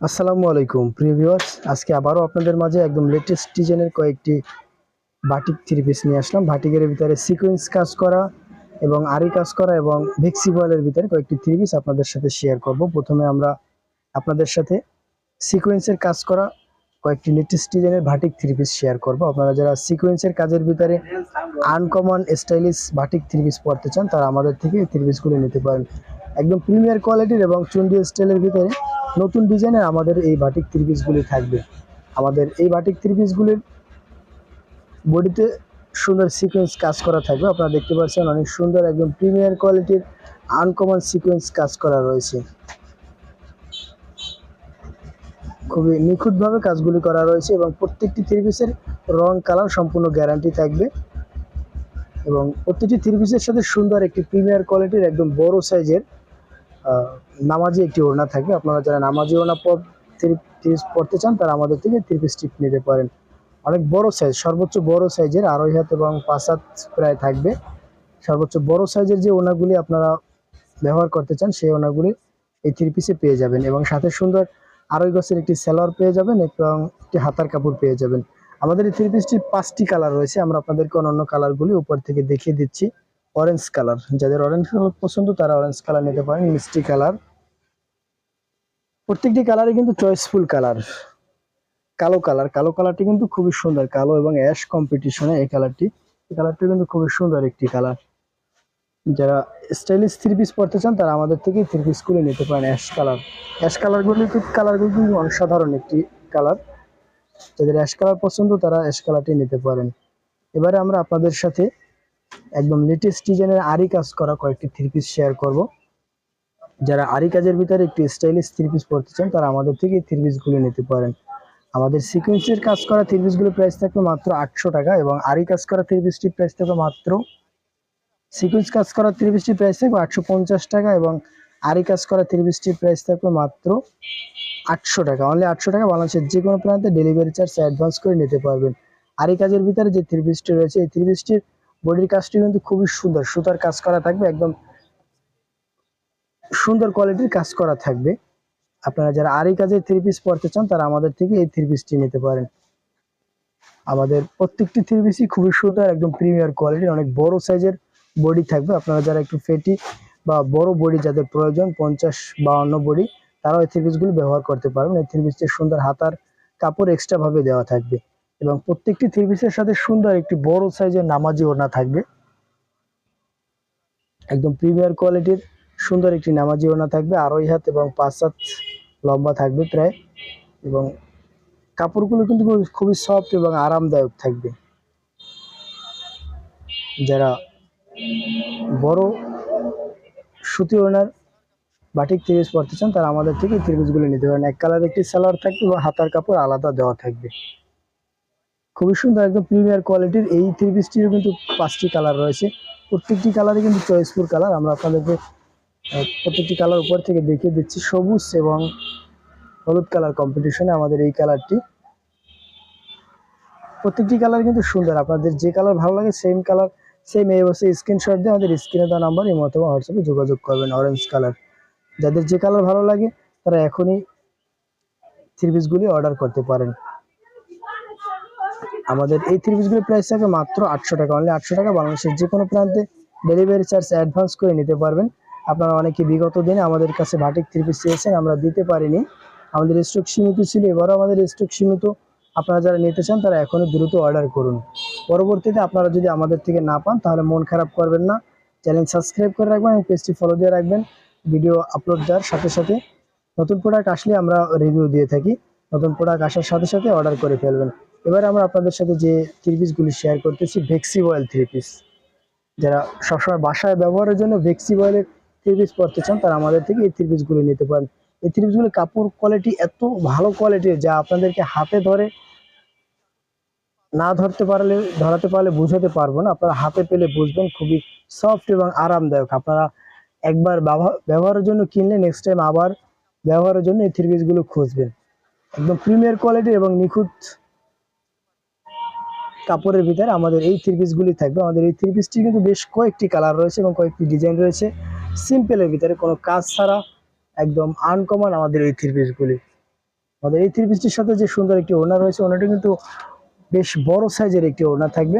আসসালামু আলাইকুম, প্রিয় ভিউয়ার্স আজকে আবারও আপনাদের মাঝে একদম লেটেস্ট ডিজাইনের কয়েকটি বাটিক থ্রি পিস নিয়ে আসলাম। বাটিকের ভিতরে সিকোয়েন্স কাজ করা এবং আরি কাজ করা এবং ভেক্সিবয়েলের ভিতরে কয়েকটি থ্রি পিস আপনাদের সাথে শেয়ার করব। প্রথমে আমরা আপনাদের সাথে সিকোয়েন্সের কাজ করা কয়েকটি লেটেস্ট ডিজাইনের বাটিক থ্রি পিস শেয়ার করব। আপনারা যারা সিকোয়েন্সের কাজের ভিতরে uncommon stylish batik three piece পড়তে চান, তারা আমাদের থেকে থ্রি পিসগুলো নিতে পারেন। একদম প্রিমিয়ার কোয়ালিটির এবং চুন্ডি স্টাইলের ভিতরে নতুন ডিজাইনের আমাদের এই বাটিক থ্রি পিসগুলি থাকবে। আমাদের এই বাটিক থ্রি পিসগুলির বডিতে সুন্দর সিকোয়েন্স কাজ করা থাকবে। আপনারা দেখতে পাচ্ছেন অনেক সুন্দর একদম প্রিমিয়ার কোয়ালিটির আনকমন সিকোয়েন্স কাজ করা রয়েছে। খুবই নিখুঁতভাবে কাজগুলি করা রয়েছে এবং প্রত্যেকটি থ্রি পিসের রং কালার সম্পূর্ণ গ্যারান্টি থাকবে। এবং প্রত্যেকটি থ্রি পিসের সাথে সুন্দর একটি প্রিমিয়ার কোয়ালিটির একদম বড় সাইজের নামাজি একটি ওড়না থাকবে আপনারা যারা নামাজি ওড়না পড়তে চান, তারা আমাদের থেকে থ্রি পিস নিতে পারেন। অনেক বড় সাইজ সর্বোচ্চ বড় সাইজের আড়াই হাত এবং পাঁচ হাত প্রায় থাকবে। সর্বোচ্চ বড় সাইজের যে ওনাগুলি আপনারা ব্যবহার করতে চান, সেই ওনাগুলি এই থ্রি পিসে পেয়ে যাবেন এবং সাথে সুন্দর আড়াই গছের একটি সেলার পেয়ে যাবেন এবং একটি হাতার কাপড় পেয়ে যাবেন। আমাদের এই থ্রি পিসটির পাঁচটি কালার রয়েছে, আমরা আপনাদেরকে অন্য কালারগুলি উপর থেকে দেখিয়ে দিচ্ছি। অরেঞ্জ কালার যাদের অরেঞ্জ কালার পছন্দ, তারা অরেঞ্জ কালার নিতে পারেন, মিষ্টি কালার প্রত্যেকটি কালারই কিন্তু চয়েসফুল কালার কালো কালার কালো কালারটি কিন্তু খুবই সুন্দর, কালো এবং অ্যাশ কম্পিটিশনে এই কালারটি এই কালারটি কিন্তু খুবই সুন্দর একটি কালার যারা স্টাইলিশ থ্রি পিস পড়তে চান, তারা আমাদের থেকে থ্রি পিস করে নিতে পারেন অ্যাশ কালার অ্যাশ কালারগুলি কালারগুলি কিন্তু অসাধারণ একটি কালার যাদের অ্যাশ কালার পছন্দ, তারা অ্যাশ কালারটি নিতে পারেন। এবারে আমরা আপনাদের সাথে একদম লেটেস্ট ডিজাইনের আরি কাজ করা কয়েকটি থ্রি পিস শেয়ার করব। যারা আরি কাজের ভিতরে একটি স্টাইলিশ থ্রি পিস পড়তে চান, তারা আমাদের থেকে এই থ্রি পিসগুলো নিতে পারেন। আমাদের সিকোয়েন্সের কাজ করা থ্রি পিসগুলোর প্রাইস থাকবে মাত্র আটশো টাকা এবং আরি কাজ করা থ্রি পিসটির প্রাইস থাকবে মাত্র সিকোয়েন্স কাজ করা থ্রি পিসটির প্রাইস থাকবে আটশো পঞ্চাশ টাকা এবং আরি কাজ করা থ্রি পিসটির প্রাইস থাকবে মাত্র আটশো টাকা। অনলি আটশো টাকা, বাংলাদেশের যে কোনো প্রান্তে ডেলিভারি চার্জ অ্যাডভান্স করে নিতে পারবেন। আরি কাজের ভিতরে যে থ্রি পিসটি রয়েছে, এই থ্রি পিসটির বডির কাজটি কিন্তু খুবই সুন্দর। সুতার কাজ করা থাকবে, একদম সুন্দর কোয়ালিটির কাজ করা থাকবে। আপনারা যারা আরি কাজের থ্রি পিস পড়তে চান, তারা আমাদের থেকে এই থ্রি পিসটি নিতে পারেন। আমাদের প্রত্যেকটি থ্রি পিসই খুবই সুন্দর, একদম প্রিমিয়ার কোয়ালিটির অনেক বড় সাইজের বডি থাকবে। আপনারা যারা একটু ফেটি বা বড় বডি যাদের প্রয়োজন, পঞ্চাশ বাউন্ন বডি তারাও এই থ্রি পিসগুলো ব্যবহার করতে পারবেন। এই থ্রি পিসটির সুন্দর হাতার কাপড় এক্সট্রা ভাবে দেওয়া থাকবে। এবং প্রত্যেকটি থ্রি পিসের সাথে সুন্দর একটি বড় সাইজের নামাজি ওড়না থাকবে। একদম প্রিমিয়ার কোয়ালিটির সুন্দর একটি নামাজি ওড়না থাকবে, আড়াই হাত এবং পাঁচ হাত লম্বা থাকবে প্রায়। এবং কাপড়গুলো কিন্তু খুবই- সফট এবং আরামদায়ক থাকবে। যারা বড় সুতি ওনার বাটিক তিরিশ পড়তে চান, তারা আমাদের থেকে তিরিশগুলো নিতে পারেন। এক কালার একটি সালোয়ার থাকবে এবং হাতার কাপড় আলাদা দেওয়া থাকবে। খুবই সুন্দর, একদম প্রিমিয়ার কোয়ালিটির এই থ্রি পিসটিরও কিন্তু পাঁচটি কালার রয়েছে। প্রত্যেকটি কালারই কিন্তু চয়েসফুল কালার। আমরা আপনাদেরকে প্রত্যেকটি কালার উপর থেকে দেখিয়ে দিচ্ছি সবুজ এবং হলুদ কালার কম্পিটিশনে আমাদের এই কালারটি প্রত্যেকটি কালার কিন্তু সুন্দর। আপনাদের যে কালার ভালো লাগে সেম কালার সেম এই অবস্থায় স্ক্রিনশট দিয়ে আমাদের স্ক্রিনে দেওয়া নাম্বার এই মতো হোয়াটসঅ্যাপে যোগাযোগ করবেন অরেঞ্জ কালার যাদের যে কালার ভালো লাগে, তারা এখনই থ্রি পিসগুলি অর্ডার করতে পারেন। আমাদের এই থ্রি পিসগুলির প্রাইস থাকবে মাত্র আটশো টাকা। অনলি আটশো টাকা বাংলাদেশের যে কোনো প্রান্তে ডেলিভারি চার্জ অ্যাডভান্স করে নিতে পারবেন। আপনারা অনেকে বিগত দিনে আমাদের কাছে ভাটিক থ্রি পিস চেয়েছেন, আমরা দিতে পারিনি। আমাদের স্টক সীমিত ছিল, এবারও আমাদের স্টক সীমিত। আপনারা যারা নিতে চান, তারা এখনই দ্রুত অর্ডার করুন। পরবর্তীতে আপনারা যদি আমাদের থেকে না পান, তাহলে মন খারাপ করবেন না। চ্যানেল সাবস্ক্রাইব করে রাখবেন এবং পেজটি ফলো দিয়ে রাখবেন। ভিডিও আপলোড দেওয়ার সাথে সাথে নতুন প্রোডাক্ট আসলে আমরা রিভিউ দিয়ে থাকি। নতুন প্রোডাক্ট আসার সাথে সাথে অর্ডার করে ফেলবেন। এবার আমরা আপনাদের সাথে যে থ্রি পিসগুলি শেয়ার করতেছি ভেক্সি অয়েল থ্রি পিস যারা সবসময় বাসায় ব্যবহারের জন্য ভেক্সি অয়েলের থ্রি পিস পরতে চান তারা আমাদের থেকে এই থ্রি পিসগুলো নিতে পারেন। এই থ্রি পিসগুলোর কাপড় কোয়ালিটি এত ভালো কোয়ালিটির যা আপনাদেরকে হাতে ধরে না ধরতে পারলে, ধরাতে পারলে বুঝাতে পারব না। আপনারা হাতে পেলে বুঝবেন, খুবই সফট এবং আরামদায়ক। আপনারা একবার ব্যবহারের জন্য কিনলে নেক্সট টাইম আবার ব্যবহারের জন্য এই থ্রি পিসগুলো খুঁজবেন। একদম প্রিমিয়ার কোয়ালিটি এবং নিখুঁত কাপড়ের ভিতরে আমাদের এই থ্রি পিসগুলি থাকবে। আমাদের এই থ্রি পিসটি কিন্তু বেশ কয়েকটি কালার রয়েছে এবং কয়েকটি ডিজাইন রয়েছে। সিম্পলের ভিতরে কোনো কাজ ছাড়া একদম আনকমন আমাদের এই থ্রি পিসগুলি আমাদের এই থ্রি পিসটির সাথে যে সুন্দর একটি ওনার রয়েছে ওনারটা কিন্তু বেশ বড় সাইজের একটি ওড়না থাকবে।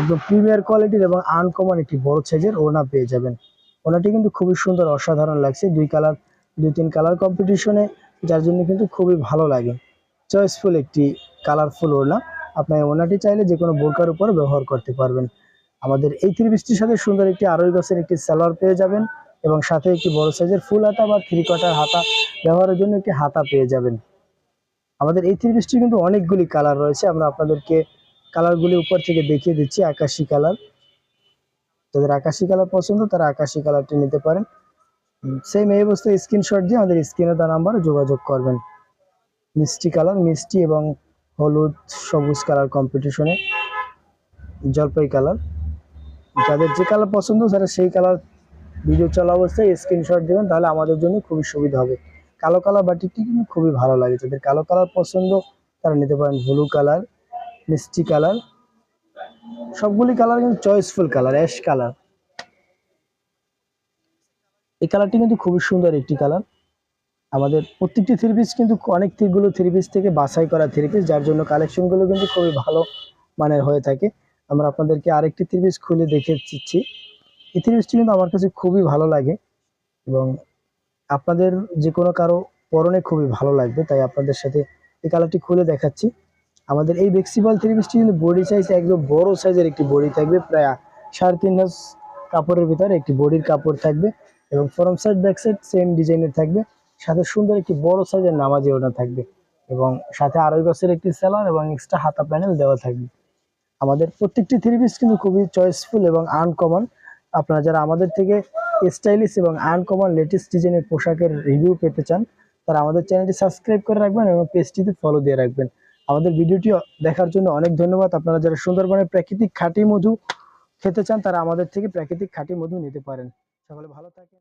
একদম প্রিমিয়ার কোয়ালিটির এবং আনকমন একটি বড় সাইজের ওড়না পেয়ে যাবেন। ওনাটি কিন্তু খুবই সুন্দর, অসাধারণ লাগছে। দুই কালার দুই, তিন কালার কম্পিটিশনে যার জন্য কিন্তু খুবই ভালো লাগে। চয়েসফুল একটি কালারফুল ওড়না। আপনার ওড়নাটি চাইলে যে কোনো বোরকার উপর ব্যবহার করতে পারবেন। আমাদের এই থ্রি পিসটির সাথে সুন্দর একটি আড়ই গাছের একটি স্যালোয়ার পেয়ে যাবেন এবং সাথে একটি বড় সাইজের ফুল হাতা বা থ্রি কোয়ার্টার হাতা ব্যবহারের জন্য একটি হাতা পেয়ে যাবেন। আমাদের এই থ্রি পিসটি কিন্তু অনেকগুলি কালার রয়েছে। আমরা আপনাদেরকে কালারগুলি উপর থেকে দেখিয়ে দিচ্ছি, আকাশি কালার যাদের আকাশি কালার পছন্দ, তারা আকাশি কালারটি নিতে পারেন। সেম এই অবস্থায় স্ক্রিনশট দিয়ে আমাদের স্ক্রিনে তার নাম্বারে যোগাযোগ করবেন। মিষ্টি কালার মিষ্টি এবং হলুদ, সবুজ কালার কম্পিটিশনে জলপাই কালার যাদের যে কালার পছন্দ তারা সেই কালার ভিডিও চলা অবস্থায় স্ক্রিনশট দেবেন, তাহলে আমাদের জন্য খুবই সুবিধা হবে। কালো কালার বাটিকটি কিন্তু খুবই ভালো লাগে। যাদের কালো কালার পছন্দ, তারা নিতে পারেন ব্লু কালার মিষ্টি কালার সবগুলি কালার কিন্তু চয়েসফুল কালার অ্যাশ কালার এই কালারটি কিন্তু খুবই সুন্দর একটি কালার আমাদের প্রত্যেকটি থ্রি পিস কিন্তু অনেকগুলো থ্রি পিস থেকে বাছাই করা থ্রি পিস যার জন্য কালেকশনগুলো কিন্তু খুবই ভালো মানের হয়ে থাকে। আমরা আপনাদেরকে আরেকটি পিস খুলে দেখে দিচ্ছি এই পিসটি কিন্তু আমার কাছে খুবই ভালো লাগে এবং আপনাদের যে কোনো কারও পরনে খুবই ভালো লাগবে, তাই আপনাদের সাথে এই কালারটি খুলে দেখাচ্ছি। আমাদের এই বেক্সিবল পিসটি কিন্তু বডি সাইজ একদম বড় সাইজের একটি বডি থাকবে, প্রায় সাড়ে তিন হাজ কাপড়ের ভিতরে একটি বডির কাপড় থাকবে এবং front side back side same ডিজাইনের থাকবে। সাথে সুন্দর একটি বড় সাইজের নামাজি ওটা থাকবে এবং সাথে আড়াই গছের একটি সেলার এবং এক্সট্রা হাতা প্যানেল দেওয়া থাকবে। আমাদের প্রত্যেকটি থ্রি পিস কিন্তু খুবই চয়েসফুল এবং আনকমন আপনারা যারা আমাদের থেকে স্টাইলিশ এবং আনকমন লেটেস্ট ডিজাইনের পোশাকের রিভিউ পেতে চান, তারা আমাদের চ্যানেলটি সাবস্ক্রাইব করে রাখবেন এবং পেজটিতে ফলো দিয়ে রাখবেন। আমাদের ভিডিওটি দেখার জন্য অনেক ধন্যবাদ। আপনারা যারা সুন্দরবনের প্রাকৃতিক খাঁটি মধু খেতে চান, তারা আমাদের থেকে প্রাকৃতিক খাঁটি মধু নিতে পারেন। সকলে ভালো থাকেন।